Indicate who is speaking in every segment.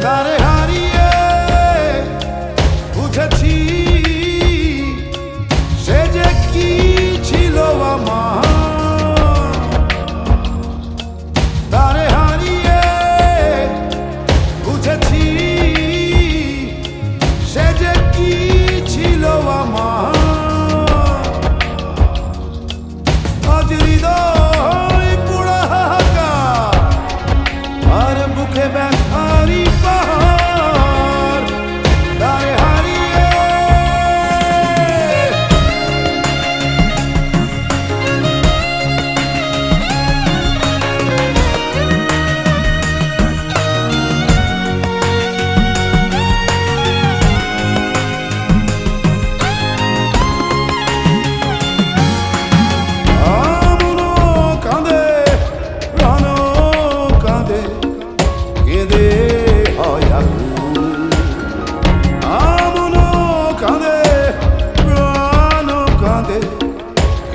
Speaker 1: Got it, honey.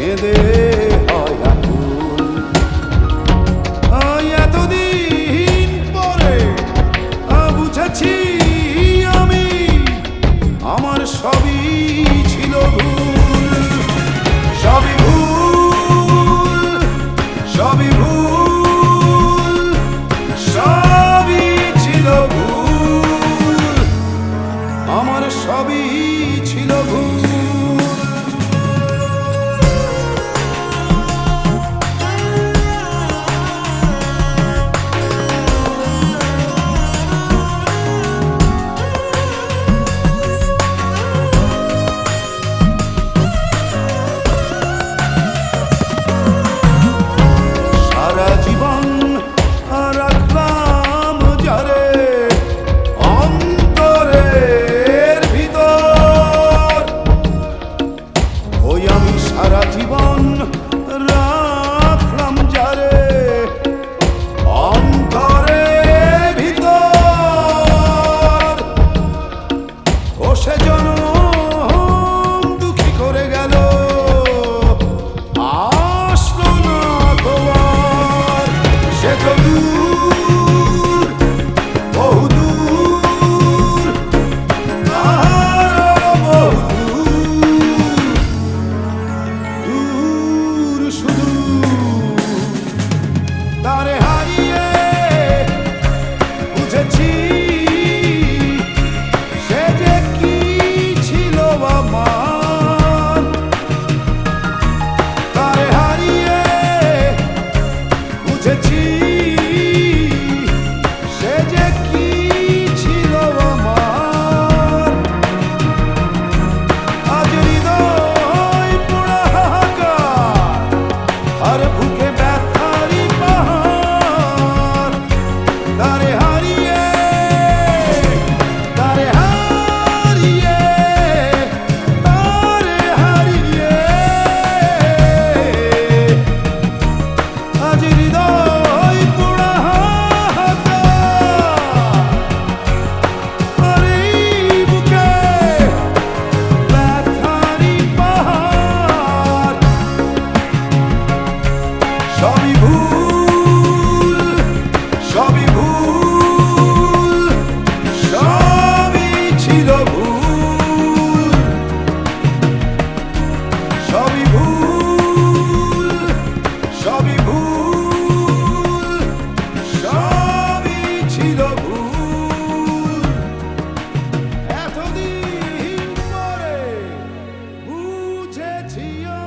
Speaker 1: কেঁদে এতদিন পরে বুঝেছি আমি আমার সবই ছিল ভুল। সবই ভুল সবই ভুল। to your